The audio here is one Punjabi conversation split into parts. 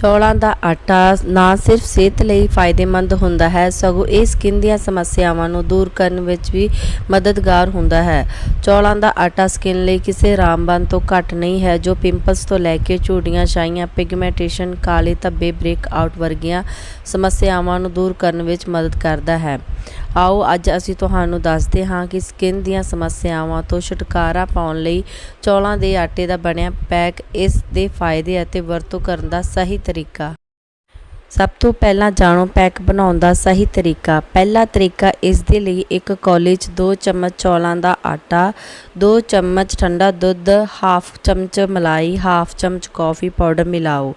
ਚੌਲਾਂ ਦਾ ਆਟਾ ਨਾ ਸਿਰਫ ਸਿਹਤ ਲਈ ਫਾਇਦੇਮੰਦ ਹੁੰਦਾ ਹੈ, ਸਗੋਂ ਇਹ ਸਕਿਨ ਦੀਆਂ ਸਮੱਸਿਆਵਾਂ ਨੂੰ ਦੂਰ ਕਰਨ ਵਿੱਚ ਵੀ ਮਦਦਗਾਰ ਹੁੰਦਾ ਹੈ। ਚੌਲਾਂ ਦਾ ਆਟਾ ਸਕਿਨ ਲਈ ਕਿਸੇ ਰਾਮਬਾਨ ਤੋਂ ਘੱਟ ਨਹੀਂ ਹੈ, ਜੋ ਪਿੰਪਲਸ ਤੋਂ ਲੈ ਕੇ ਝੂੜੀਆਂ ਛਾਈਆਂ ਪਿਗਮੈਂਟੇਸ਼ਨ ਕਾਲੇ ਧੱਬੇ ਬ੍ਰੇਕ ਆਊਟ ਵਰਗੀਆਂ ਸਮੱਸਿਆਵਾਂ ਨੂੰ ਦੂਰ ਕਰਨ ਵਿੱਚ ਮਦਦ ਕਰਦਾ ਹੈ। ਆਓ ਅੱਜ ਅਸੀਂ ਤੁਹਾਨੂੰ ਦੱਸਦੇ ਹਾਂ ਕਿ ਸਕਿਨ ਦੀਆਂ ਸਮੱਸਿਆਵਾਂ ਤੋਂ ਛੁਟਕਾਰਾ ਪਾਉਣ ਲਈ ਚੌਲਾਂ ਦੇ ਆਟੇ ਦਾ ਬਣਿਆ ਪੈਕ ਇਸ ਦੇ ਫਾਇਦੇ ਅਤੇ ਵਰਤੋਂ ਕਰਨ ਦਾ ਸਹੀ ਤਰੀਕਾ। ਸਭ ਤੋਂ ਪਹਿਲਾਂ ਜਾਣੋ ਪੈਕ ਬਣਾਉਣ ਦਾ ਸਹੀ ਤਰੀਕਾ। ਪਹਿਲਾ ਤਰੀਕਾ ਇਸ ਦੇ ਲਈ ਇੱਕ ਕੌਲੀ 'ਚ 2 ਚਮਚ ਚੌਲਾਂ ਦਾ ਆਟਾ 2 ਚਮਚ ਠੰਡਾ ਦੁੱਧ, ਹਾਫ ਚਮਚ ਮਲਾਈ, ਹਾਫ ਚਮਚ ਕੌਫੀ ਪਾਊਡਰ ਮਿਲਾਓ।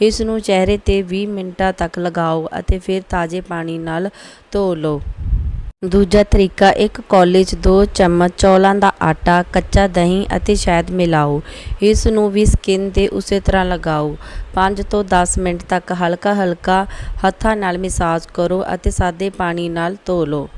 ਇਸ ਨੂੰ ਚਿਹਰੇ ਤੇ 20 ਮਿੰਟਾਂ ਤੱਕ ਲਗਾਓ ਅਤੇ ਫਿਰ ਤਾਜ਼ੇ ਪਾਣੀ ਨਾਲ ਧੋ ਲਓ। ਦੂਜਾ ਤਰੀਕਾ, ਇੱਕ ਕੌਲੀ 'ਚ 2 ਚਮਚ, ਚੌਲਾਂ ਦਾ ਆਟਾ, ਕੱਚਾ ਦਹੀਂ ਅਤੇ ਸ਼ਹਿਦ ਮਿਲਾਓ। ਇਸ ਨੂੰ ਵੀ ਸਕਿਨ ਤੇ ਉਸੇ ਤਰ੍ਹਾਂ ਲਗਾਓ। 5 ਤੋਂ 10 ਮਿੰਟ ਤੱਕ ਹਲਕਾ ਹਲਕਾ ਹੱਥਾਂ ਨਾਲ ਮਸਾਜ ਕਰੋ ਅਤੇ ਸਾਦੇ ਪਾਣੀ ਨਾਲ ਧੋ ਲਓ।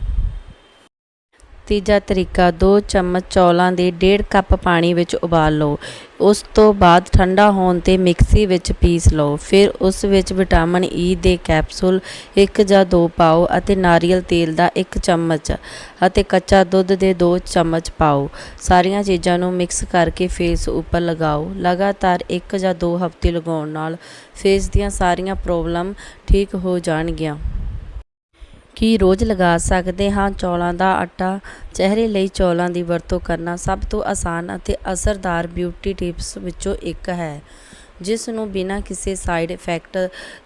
ਤੀਜਾ ਤਰੀਕਾ 2 ਚਮਚ ਚੌਲਾਂ ਦੇ 1.5 ਕੱਪ ਪਾਣੀ ਵਿੱਚ ਉਬਾਲ ਲਓ। ਉਸ ਤੋਂ ਬਾਅਦ ਠੰਡਾ ਹੋਣ ਤੇ ਮਿਕਸੀ ਵਿੱਚ ਪੀਸ ਲਓ। ਫਿਰ ਉਸ ਵਿੱਚ ਵਿਟਾਮਿਨ ਈ ਦੇ ਕੈਪਸੂਲ, ਇੱਕ ਜਾਂ ਦੋ ਪਾਓ ਅਤੇ ਨਾਰੀਅਲ ਤੇਲ ਦਾ ਇੱਕ ਚਮਚ ਅਤੇ ਕੱਚਾ ਦੁੱਧ ਦੇ 2 ਚਮਚ ਪਾਓ। ਸਾਰੀਆਂ ਚੀਜ਼ਾਂ ਨੂੰ ਮਿਕਸ ਕਰਕੇ ਫੇਸ ਉੱਪਰ ਲਗਾਓ। ਲਗਾਤਾਰ ਇੱਕ ਜਾਂ ਦੋ ਹਫ਼ਤੇ ਲਗਾਉਣ ਨਾਲ ਫੇਸ ਦੀਆਂ ਸਾਰੀਆਂ ਪ੍ਰੋਬਲਮ ਠੀਕ ਹੋ ਜਾਣਗੀਆਂ। ਕੀ ਰੋਜ਼ ਲਗਾ ਸਕਦੇ ਹਾਂ ਚੌਲਾਂ ਦਾ ਆਟਾ। ਚਿਹਰੇ ਲਈ ਚੌਲਾਂ ਦੀ ਵਰਤੋਂ ਕਰਨਾ ਸਭ ਤੋਂ ਆਸਾਨ ਅਤੇ ਅਸਰਦਾਰ ਬਿਊਟੀ ਟਿਪਸ ਵਿੱਚੋਂ ਇੱਕ ਹੈ, ਜਿਸ ਨੂੰ ਬਿਨਾਂ ਕਿਸੇ ਸਾਈਡ ਇਫੈਕਟ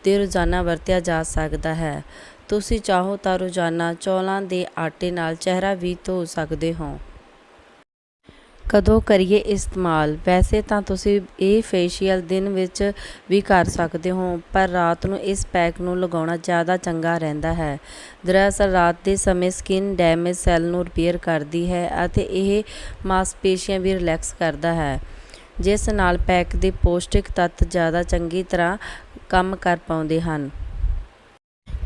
ਦੇ ਰੋਜ਼ਾਨਾ ਵਰਤਿਆ ਜਾ ਸਕਦਾ ਹੈ। ਤੁਸੀਂ ਚਾਹੋ ਤਾਂ ਰੋਜ਼ਾਨਾ ਚੌਲਾਂ ਦੇ ਆਟੇ ਨਾਲ ਚਿਹਰਾ ਵੀ ਧੋ ਸਕਦੇ ਹੋ। ਕਦੋਂ ਕਰੀਏ ਇਸਤੇਮਾਲ? ਵੈਸੇ ਤਾਂ ਤੁਸੀਂ ਇਹ ਫੇਸ਼ੀਅਲ ਦਿਨ ਵਿੱਚ ਵੀ ਕਰ ਸਕਦੇ ਹੋ, ਪਰ ਰਾਤ ਨੂੰ ਇਸ ਪੈਕ ਨੂੰ ਲਗਾਉਣਾ ਜ਼ਿਆਦਾ ਚੰਗਾ ਰਹਿੰਦਾ ਹੈ। ਦਰਅਸਲ, ਰਾਤ ਦੇ ਸਮੇਂ ਸਕਿਨ ਡੈਮੇਜ ਸੈੱਲ ਨੂੰ ਰਿਪੇਅਰ ਕਰਦੀ ਹੈ ਅਤੇ ਇਹ ਮਾਸਪੇਸ਼ੀਆਂ ਵੀ ਰਿਲੈਕਸ ਕਰਦਾ ਹੈ। ਜਿਸ ਨਾਲ ਪੈਕ ਦੇ ਪੌਸ਼ਟਿਕ ਤੱਤ ਜ਼ਿਆਦਾ ਚੰਗੀ ਤਰ੍ਹਾਂ ਕੰਮ ਕਰ ਪਾਉਂਦੇ ਹਨ।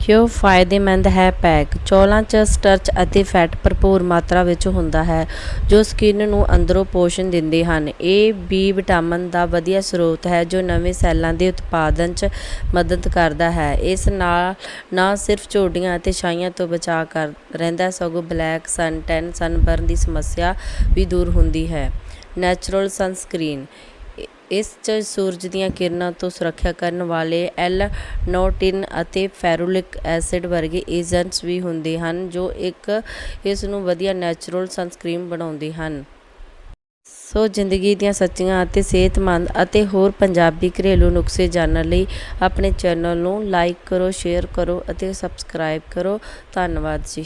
ਕਿਉਂ ਫਾਇਦੇਮੰਦ ਹੈ ਪੈਕ ਚੌਲਾਂ 'ਚ ਸਟਰਚ ਅਤੇ ਫੈਟ ਭਰਪੂਰ ਮਾਤਰਾ ਵਿੱਚ ਹੁੰਦਾ ਹੈ, ਜੋ ਸਕਿਨ ਨੂੰ ਅੰਦਰੋਂ ਪੋਸ਼ਣ ਦਿੰਦੇ ਹਨ। ਇਹ ਬੀ ਵਿਟਾਮਿਨ ਦਾ ਵਧੀਆ ਸਰੋਤ ਹੈ, ਜੋ ਨਵੇਂ ਸੈੱਲਾਂ ਦੇ ਉਤਪਾਦਨ 'ਚ ਮਦਦ ਕਰਦਾ ਹੈ। ਇਸ ਨਾਲ, ਨਾ ਸਿਰਫ ਝੋਡੀਆਂ ਅਤੇ ਛਾਈਆਂ ਤੋਂ ਬਚਾਅ ਕਰ ਰਹਿੰਦਾ, ਸਗੋਂ ਬਲੈਕ ਸਨ, ਟੈਨ ਸਨਬਰਨ ਦੀ ਸਮੱਸਿਆ ਵੀ ਦੂਰ ਹੁੰਦੀ ਹੈ। Natural sunscreen. ਇਸ 'ਚ ਸੂਰਜ ਦੀਆਂ ਕਿਰਨਾਂ ਤੋਂ ਸੁਰੱਖਿਆ ਕਰਨ ਵਾਲੇ ਐਲ ਨੋਟਿਨ ਅਤੇ ਫੈਰੂਲਿਕ ਐਸਿਡ ਵਰਗੇ ਏਜੰਟਸ ਵੀ ਹੁੰਦੇ ਹਨ, ਜੋ ਇੱਕ ਇਸ ਨੂੰ ਵਧੀਆ ਨੈਚੁਰਲ ਸਨਸਕ੍ਰੀਨ ਬਣਾਉਂਦੇ ਹਨ। ਸੋ ਜ਼ਿੰਦਗੀ ਦੀਆਂ ਸੱਚੀਆਂ ਅਤੇ ਸਿਹਤਮੰਦ ਅਤੇ ਹੋਰ ਪੰਜਾਬੀ ਘਰੇਲੂ ਨੁਸਖੇ ਜਾਣਨ ਲਈ ਆਪਣੇ ਚੈਨਲ ਨੂੰ ਲਾਈਕ ਕਰੋ, ਸ਼ੇਅਰ ਕਰੋ ਅਤੇ ਸਬਸਕ੍ਰਾਈਬ ਕਰੋ। ਧੰਨਵਾਦ ਜੀ।